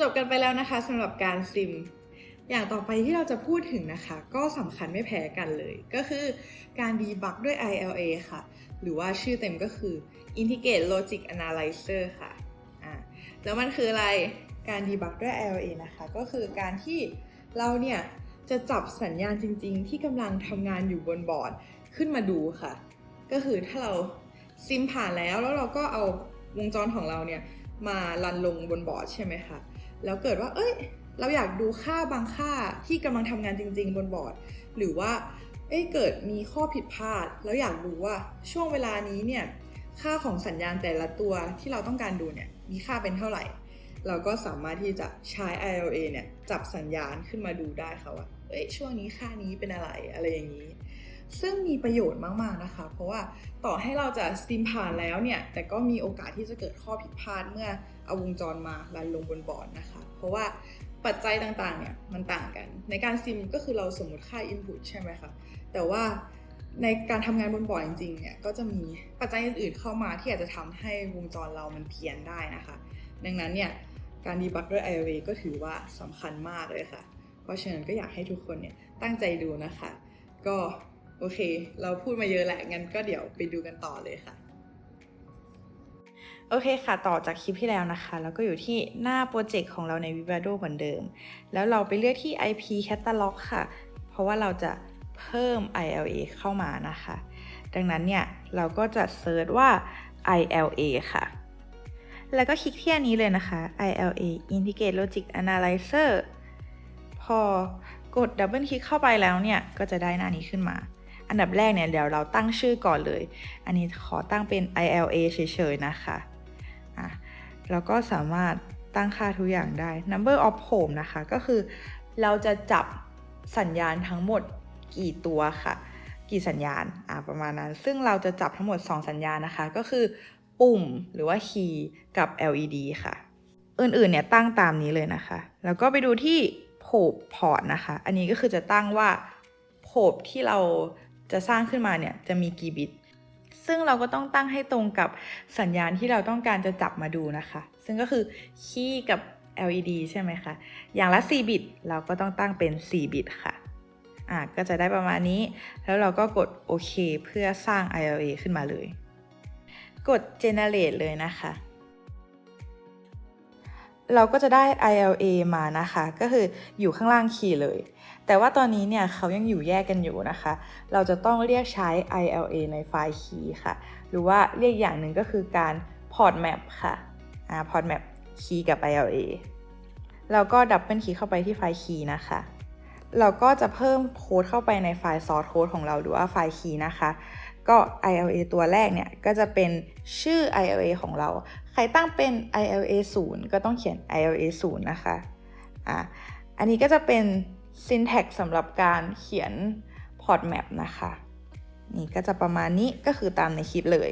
จบกันไปแล้วนะคะสำหรับการซิม อย่างต่อไปที่เราจะพูดถึงนะคะ ก็สำคัญไม่แพ้กันเลย ก็คือการดีบักด้วย ILA ค่ะ หรือว่าชื่อเต็มก็คือ Integrate Logic Analyzer ค่ะอ่าแล้วมันคืออะไรการดีบักด้วย ILA นะคะ ก็คือการที่เราเนี่ยจะจับสัญญาณจริง ๆ ที่กำลังทำงานอยู่บนบอร์ดขึ้นมาดูค่ะ ก็คือถ้าเราซิมผ่านแล้วแล้วเราก็เอาวงจรของเราเนี่ยมารันลงบนบอร์ดใช่ไหมคะ แล้วเกิดว่า เอ้ย เราอยากดูค่าบางค่าที่กำลังทำงานจริง ๆ บนบอร์ด หรือว่า เอ้ย เกิดมีข้อผิดพลาด แล้วอยากดูว่าช่วงเวลานี้เนี่ย ค่าของสัญญาณแต่ละตัวที่เราต้องการดูเนี่ย มีค่าเป็นเท่าไหร่ เราก็สามารถที่จะใช้ ILA เนี่ย จับสัญญาณขึ้นมาดูได้ค่ะว่า เอ้ย ช่วงนี้ค่านี้เป็นอะไร อะไรอย่างนี้ ซึ่งมีประโยชน์มากๆนะคะ เพราะว่าต่อให้เราจะซิมผ่านแล้วเนี่ย แต่ก็มีโอกาสที่จะเกิดข้อผิดพลาดเมื่อเอาวงจรมารันลงบนบอร์ดนะคะ เพราะว่าปัจจัยต่างๆเนี่ยมันต่างกัน ในการซิมก็คือเราสมมติค่า input ใช่ไหมคะ แต่ว่าในการทำงานบนบอร์ดจริงๆเนี่ยก็จะมีปัจจัยอื่นๆเข้ามาที่อาจจะทำให้วงจรเรามันเพี้ยนได้นะคะ ดังนั้นเนี่ยการดีบักด้วย IOA ก็ถือว่าสำคัญมากเลยค่ะ เพราะฉะนั้นก็อยากให้ทุกคนเนี่ยตั้งใจดูนะคะ ก็ โอเค เราพูดมาเยอะแหละ งั้นก็เดี๋ยวไปดูกันต่อเลยค่ะ โอเคค่ะ ต่อจากคลิปที่แล้วนะคะ แล้วก็อยู่ที่หน้าโปรเจกต์ของเราใน Vivado เหมือนเดิม แล้วเราไปเลือกที่ IP Catalog ค่ะ เพราะว่าเราจะเพิ่ม ILA เข้ามานะคะ ดังนั้นเนี่ยเราก็จะเซิร์ชว่า ILA ค่ะ แล้วก็คลิกที่อันนี้เลยนะคะ ILA Integrate Logic Analyzer พอกดดับเบิลคลิกเข้าไปแล้วเนี่ย ก็จะได้หน้านี้ขึ้นมา อันดับแรกเนี่ยเดี๋ยวเราตั้งชื่อก่อนเลย อันนี้ขอตั้งเป็น ILA เฉยๆนะคะอะแล้วก็สามารถตั้งค่าทุกอย่างได้ number of home นะคะ ก็คือเราจะจับสัญญาณทั้งหมดกี่ตัวค่ะ กี่สัญญาณอ่าประมาณนั้น ซึ่งเราจะจับทั้งหมด 2 สัญญาณนะคะ ก็คือปุ่มหรือว่า key กับ LED ค่ะ อื่นๆเนี่ยตั้งตามนี้เลยนะคะ แล้วก็ไปดูที่โผบพอร์ตนะคะ อันนี้ก็คือจะตั้งว่าโผบที่เรา จะสร้างขึ้นมาเนี่ยจะมีกี่บิต ซึ่งเราก็ต้องตั้งให้ตรงกับสัญญาณที่เราต้องการจะจับมาดูนะคะ ซึ่งก็คือคีย์กับ LED ใช่ไหมคะ อย่างละ 4 บิต เราก็ต้องตั้งเป็น 4 บิตค่ะ อะ ก็จะได้ประมาณนี้ แล้วเราก็กดโอเคเพื่อสร้าง ILA ขึ้นมาเลย กด generate เลยนะคะ เราก็จะได้ ILA มานะคะ ก็คืออยู่ข้างล่างคีย์เลย แต่ว่าตอนนี้เนี่ยเขายังอยู่แยกกันอยู่นะคะ เราจะต้องเรียกใช้ ILA ในไฟล์คีย์ค่ะ หรือว่าเรียกอย่างหนึ่งก็คือการ port map ค่ะอ่า port map คีย์กับ ILA แล้วก็ดับเบิลคลิกเข้าไปที่ไฟล์คีย์นะคะ เราก็จะเพิ่มโค้ดเข้าไปในไฟล์ source code ของเราหรือว่าไฟล์คีย์นะคะ ก็ ILA ตัวแรกเนี่ย ก็จะเป็นชื่อ ILA ของเรา ใครตั้งเป็น ILA 0 ก็ต้องเขียน ILA 0 นะคะ อะอันนี้ก็จะเป็น syntax สำหรับการเขียน port map นะคะ นี่ก็จะประมาณนี้ก็คือตามในคลิปเลย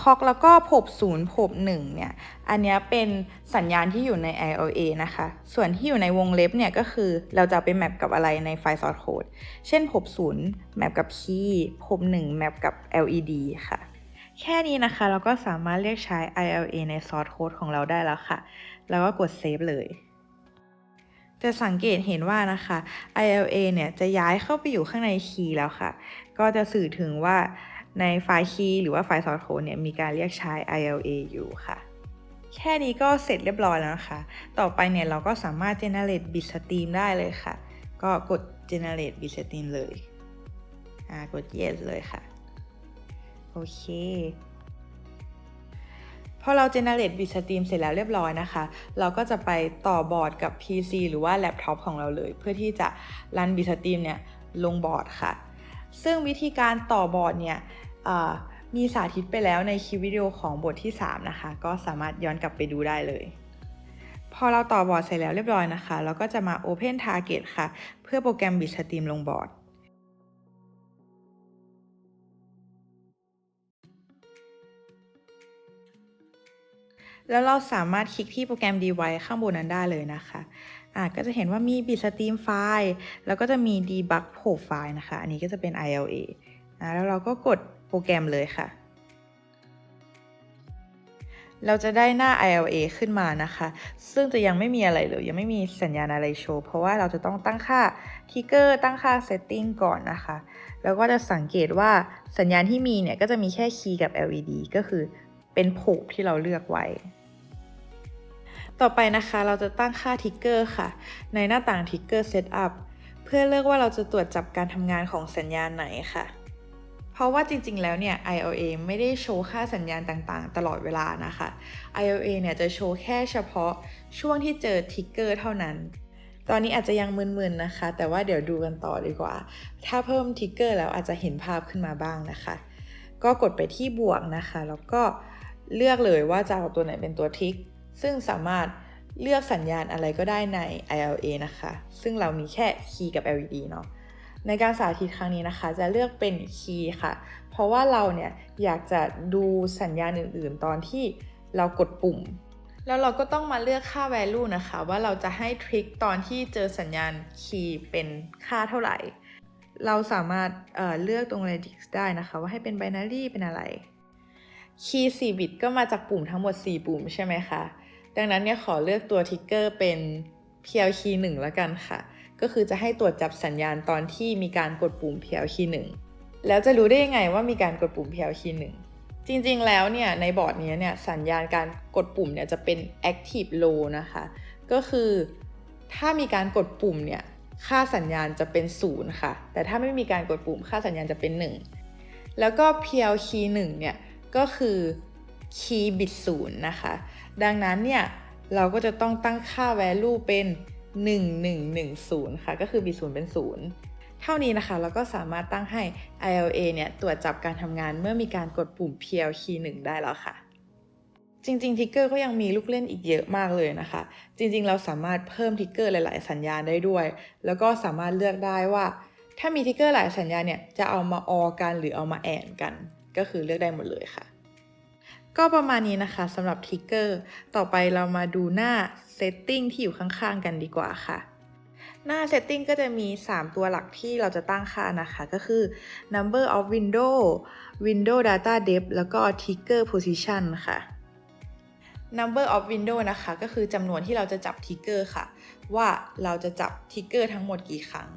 คอกแล้วก็ผบ0ผบ1เนี่ย อันนี้เป็นสัญญาณที่อยู่ใน ILA นะคะ ส่วนที่อยู่ในวงเล็บเนี่ยก็คือเราจะไปแมปกับอะไรในไฟล์ source code เช่นผบ0แมปกับ key ผบ1แมปกับ LED ค่ะ แค่นี้นะคะเราก็สามารถเรียกใช้ ILA ใน source code ของเราได้แล้วค่ะ แล้วก็กด save เลย จะสังเกตเห็นว่านะคะ ILA เนี่ยจะย้ายเข้าไปอยู่ข้างในคีย์แล้วค่ะ ก็จะสื่อถึงว่าในไฟล์คีย์หรือว่าไฟล์ source code เนี่ยมีการเรียกใช้ ILA อยู่ค่ะ แค่นี้ก็เสร็จเรียบร้อยแล้วนะคะ ต่อไปเนี่ยเราก็สามารถ generate bit stream ได้เลยค่ะ ก็กด generate bit stream เลย อ่ากด yes เลยค่ะ โอเค พอเรา generate bit stream เสร็จแล้วเรียบร้อยนะคะ เราก็จะไปต่อบอร์ดกับ PC หรือว่าแล็ปท็อปของเราเลย เพื่อที่จะรัน bit stream เนี่ยลงบอร์ดค่ะ ซึ่งวิธีการต่อบอร์ดเนี่ยมีสาธิตไปแล้วในคลิปวิดีโอของบทที่ 3 นะคะ ก็สามารถย้อนกลับไปดูได้เลย พอเราต่อบอร์ดเสร็จแล้วเรียบร้อยนะคะ เราก็จะมา Open Target ค่ะ เพื่อโปรแกรม Bitstream ลงบอร์ด แล้วเราสามารถคลิกที่โปรแกรม Device ข้างบนนั้นได้เลยนะคะอะก็จะเห็นว่ามี Bitstream ไฟล์แล้วก็จะมี Debug Profile นะคะ อันนี้ก็จะเป็น ILA อะแล้วเราก็กดโปรแกรมเลยค่ะ เราจะได้หน้า ILA ขึ้นมานะคะ ซึ่งจะยังไม่มีอะไรเลย ยังไม่มีสัญญาณอะไรโชว์ เพราะว่าเราจะต้องตั้งค่าทิกเกอร์ตั้งค่า setting ก่อนนะคะ แล้วก็จะสังเกตว่าสัญญาณที่มีเนี่ย ก็จะมีแค่คีย์กับ LED ก็คือเป็นโผบที่เราเลือกไว้ ต่อไปนะคะเราจะตั้งค่าทิกเกอร์ค่ะ ในหน้าต่างทิกเกอร์ setup เพื่อเลือกว่าเราจะตรวจจับการทำงานของสัญญาณไหนค่ะ เพราะว่าจริงๆ แล้วเนี่ย IOA ไม่ได้โชว์ค่าสัญญาณต่างๆ ตลอดเวลานะคะ IOA เนี่ยจะโชว์แค่เฉพาะช่วงที่เจอทิกเกอร์เท่านั้น ตอนนี้อาจจะยังมึนๆนะคะ แต่ว่าเดี๋ยวดูกันต่อดีกว่า ถ้าเพิ่มทิกเกอร์แล้วอาจจะเห็นภาพขึ้นมาบ้างนะคะ ก็กดไปที่บวกนะคะ แล้วก็เลือกเลยว่าจะเอาตัวไหนเป็นตัวทิก ซึ่งสามารถเลือกสัญญาณอะไรก็ได้ใน ILA นะคะ ซึ่งเรามีแค่คีย์กับ LED เนาะ ในการสาธิตครั้งนี้นะคะ จะเลือกเป็นคีย์ค่ะ เพราะว่าเราเนี่ยอยากจะดูสัญญาณอื่นๆ ตอนที่เรากดปุ่ม แล้วเราก็ต้องมาเลือกค่า value นะคะ ว่าเราจะให้ทริคตอนที่เจอสัญญาณคีย์เป็นค่าเท่าไหร่ เราสามารถเเลือกตรง radix ได้นะคะ ว่าให้เป็น binary เป็นอะไร คีย์4บิตก็มาจากปุ่มทั้งหมด 4 ปุ่มใช่ไหมคะ ดังนั้นเนี่ยขอเลือกตัวทิกเกอร์เป็น PLK 1แล้วกันค่ะ ก็คือจะให้ตรวจจับสัญญาณตอนที่มีการกดปุ่ม PLK 1แล้วจะรู้ได้ยังไงว่ามีการกดปุ่ม PLK 1จริงๆแล้วเนี่ยในบอร์ดนี้เนี่ยสัญญาณการกดปุ่มเนี่ยจะเป็น active low นะคะ ก็คือถ้ามีการกดปุ่มเนี่ยค่าสัญญาณจะเป็น0ค่ะ แต่ถ้าไม่มีการกดปุ่มค่าสัญญาณจะเป็น 1 แล้วก็ PL key 1เนี่ยก็คือคีย์บิตศูนย์นะคะ ดังนั้นเนี่ยเราก็จะต้องตั้งค่า value เป็น 1110 ค่ะ ก็คือบิตศูนย์เป็น 0 เท่านี้นะคะ เราก็สามารถตั้งให้ ILA เนี่ยตรวจจับการทำงานเมื่อมีการกดปุ่ม PL key 1ได้แล้วค่ะ จริงๆทิกเกอร์ก็ยังมีลูกเล่นอีกเยอะมากเลยนะคะ จริงๆ เราสามารถเพิ่มทิกเกอร์หลาย ๆ สัญญาณได้ด้วย แล้วก็สามารถเลือกได้ว่า ถ้ามีทิกเกอร์หลายสัญญาณเนี่ยจะเอามาออกันหรือเอามาแอนกัน ก็คือเลือกได้หมดเลยค่ะ ก็ประมาณนี้นะคะสำหรับทิกเกอร์ต่อไปเรามาดูหน้า Setting ที่อยู่ข้างๆกันดีกว่าค่ะ หน้า Setting ก็จะมี 3 ตัวหลักที่เราจะตั้งค่านะคะก็คือ Number of Window Window Data Depth แล้วก็ Trigger Position ค่ะ Number of Window นะคะก็คือจำนวนที่เราจะจับทิกเกอร์ค่ะ ว่าเราจะจับทิกเกอร์ทั้งหมดกี่ครั้ง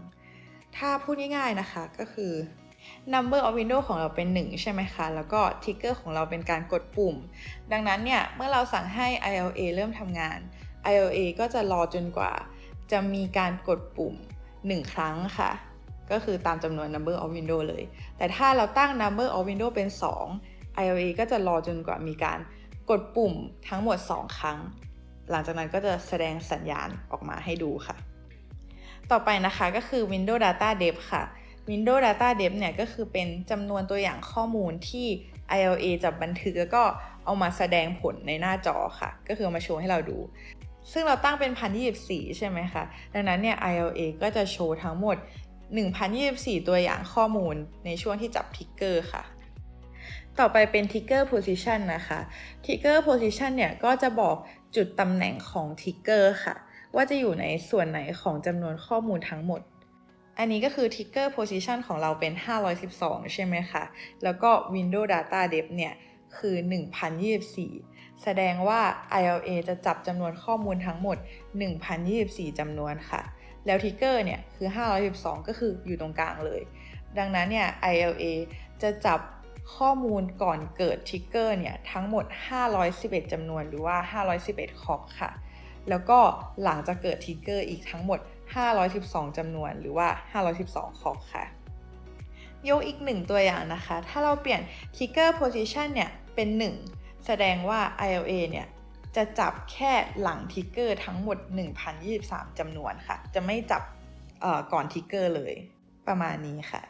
ถ้าพูดง่ายๆนะคะก็คือ number of window ของเราเป็น 1 ใช่ไหมคะ แล้วก็ trigger ของเราเป็นการกดปุ่ม ดังนั้นเนี่ย เมื่อเราสั่งให้ ILA เริ่มทำงาน ILA ก็จะรอจนกว่า จะมีการกดปุ่ม 1 ครั้งค่ะ ก็คือตามจำนวน number of window เลย แต่ถ้าเราตั้ง number of window เป็น 2 ILA ก็จะรอจนกว่ามีการกดปุ่มทั้งหมด 2 ครั้ง หลังจากนั้นก็จะแสดงสัญญาณออกมาให้ดูค่ะ ต่อไปนะคะก็คือ Windows Data dep ค่ะ Windows Data Depth เนี่ยก็คือเป็นจำนวนตัวอย่างข้อมูลที่ ILA จะบันทึกแล้วก็เอามาแสดงผลในหน้าจอค่ะ ก็คือเอามาโชว์ให้เราดู ซึ่งเราตั้งเป็น 1024 ใช่ไหมคะ ดังนั้นเนี่ย ILA ก็จะโชว์ทั้งหมด 1024 ตัวอย่างข้อมูลในช่วงที่จับทิกเกอร์ค่ะ ต่อไปเป็น Trigger Position นะคะ Trigger Position เนี่ยก็จะบอกจุดตำแหน่งของ Trigger ค่ะ ว่าจะอยู่ในส่วนไหนของจำนวนข้อมูลทั้งหมด อันนี้ก็คือ Trigger Position ของเราเป็น 512 ใช่ไหมคะ แล้วก็ Window Data Depth เนี่ย คือ 1024 แสดงว่า ILA จะจับจำนวนข้อมูลทั้งหมด 1024 จำนวนค่ะ แล้ว Trigger เนี่ย คือ 512 ก็คืออยู่ตรงกลางเลย ดังนั้นเนี่ย ILA จะจับข้อมูลก่อนเกิด Trigger เนี่ย ทั้งหมด 511 จำนวนหรือว่า 511 คอกค่ะ แล้วก็หลังจากเกิด Trigger อีกทั้งหมด 512จำนวนหรือว่า 512คอบค่ะ ยกอีกหนึ่งตัวอย่างนะคะ ถ้าเราเปลี่ยน kicker position เนี่ย เป็น 1 แสดงว่า ILA เนี่ยจะจับแค่หลังทิกเกอร์ทั้งหมด 1023 จำนวนค่ะ จะไม่จับก่อนทิกเกอร์เลย ประมาณนี้ค่ะ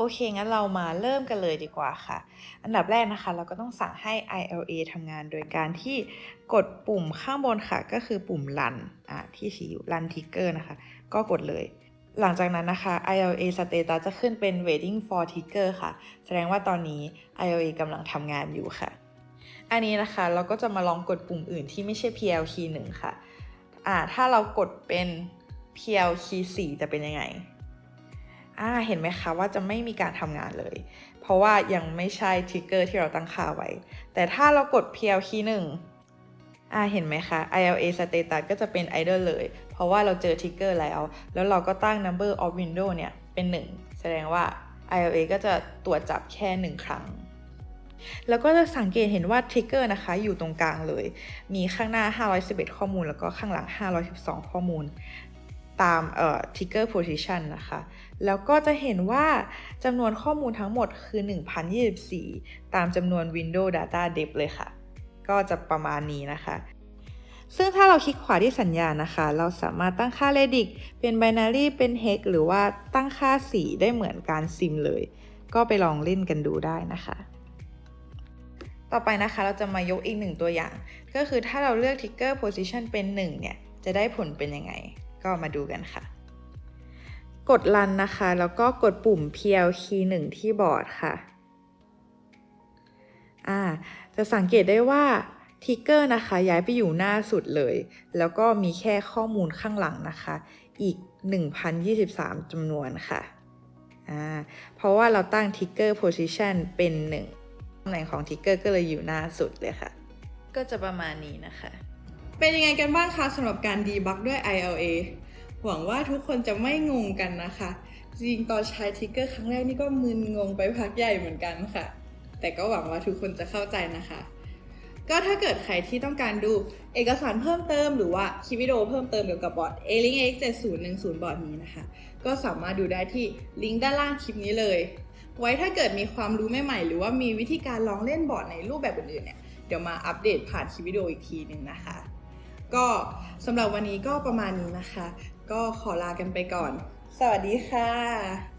โอเค งั้นเรามาเริ่มกันเลยดีกว่าค่ะ อันดับแรกนะคะ เราก็ต้องสั่งให้ ILA ทำงานโดยการที่กดปุ่มข้างบนค่ะ ก็คือปุ่ม run อ่าที่ชี้อยู่ run trigger นะคะ ก็กดเลย หลังจากนั้นนะคะ ILA status จะขึ้นเป็น waiting for trigger ค่ะ แสดงว่าตอนนี้ ILA กำลังทำงานอยู่ค่ะ อันนี้นะคะเราก็จะมาลองกดปุ่มอื่นที่ไม่ใช่ PL key 1ค่ะอ่าถ้าเรากดเป็น PL key 4จะเป็นยังไง อ่าเห็นไหมคะว่าจะไม่มีการทำงานเลย เพราะว่ายังไม่ใช่ทริกเกอร์ที่เราตั้งค่าไว้ แต่ถ้าเรากด PL key 1อ่าเห็นไหมคะ ILA status ก็จะเป็น idle เลย เพราะว่าเราเจอทริกเกอร์แล้ว แล้วเราก็ตั้ง number of window เนี่ยเป็น 1 แสดงว่า ILA ก็จะตรวจจับแค่ 1 ครั้ง แล้วก็จะสังเกตเห็นว่าทริกเกอร์นะคะ อยู่ตรงกลางเลย มีข้างหน้า 511 ข้อมูล แล้วก็ข้างหลัง 512 ข้อมูล ตามเอ่อ trigger position นะคะ แล้วก็จะเห็นว่าจำนวนข้อมูลทั้งหมดคือ 1024 ตามจำนวน Window Data Depth เลยค่ะ ก็จะประมาณนี้นะคะซึ่งถ้าเราคลิกขวาที่สัญญาณนะคะ เราสามารถตั้งค่า Redic เป็น Binary เป็น Hex หรือว่าตั้งค่าสีได้เหมือนการซิมเลย ก็ไปลองเล่นกันดูได้นะคะ ต่อไปนะคะเราจะมายกอีกหนึ่งตัวอย่าง ก็คือถ้าเราเลือก Trigger Position เป็น 1 เนี่ย จะได้ผลเป็นยังไง ก็มาดูกันค่ะ กด Run นะคะ แล้วก็กดปุ่ม PLK 1 ที่บอร์ดค่ะอ่าจะสังเกตได้ว่าทิกเกอร์นะคะ ย้ายไปอยู่หน้าสุดเลย แล้วก็มีแค่ข้อมูลข้างหลังนะคะ อีก 1,023จำนวนค่ะอ่าเพราะว่าเราตั้ง Trigger Position เป็น 1ตำแหน่งของ Trigger ก็เลยอยู่หน้าสุดเลยค่ะ ก็จะประมาณนี้นะคะ เป็นยังไงกันบ้างคะสำหรับการดีบักด้วย ILA หวังว่าทุกคนจะไม่งงกันนะคะ จริงตอนใช้ทิกเกอร์ครั้งแรกนี่ก็มึนงงไปพักใหญ่เหมือนกันค่ะ แต่ก็หวังว่าทุกคนจะเข้าใจนะคะ ก็ถ้าเกิดใครที่ต้องการดูเอกสารเพิ่มเติมหรือว่าคลิปวิดีโอเพิ่มเติมเกี่ยวกับบอร์ด A-Link X 7010บอร์ดนี้นะคะ ก็สามารถดูได้ที่ลิงก์ด้านล่างคลิปนี้เลย ไว้ถ้าเกิดมีความรู้ใหม่ๆ หรือว่ามีวิธีการลองเล่นบอร์ดในรูปแบบอื่นๆเนี่ยเดี๋ยวมาอัปเดตผ่านคลิปวิดีโออีกทีหนึ่งนะคะ ก็สำหรับวันนี้ก็ประมาณนี้นะคะ ก็ขอลากันไปก่อน สวัสดีค่ะ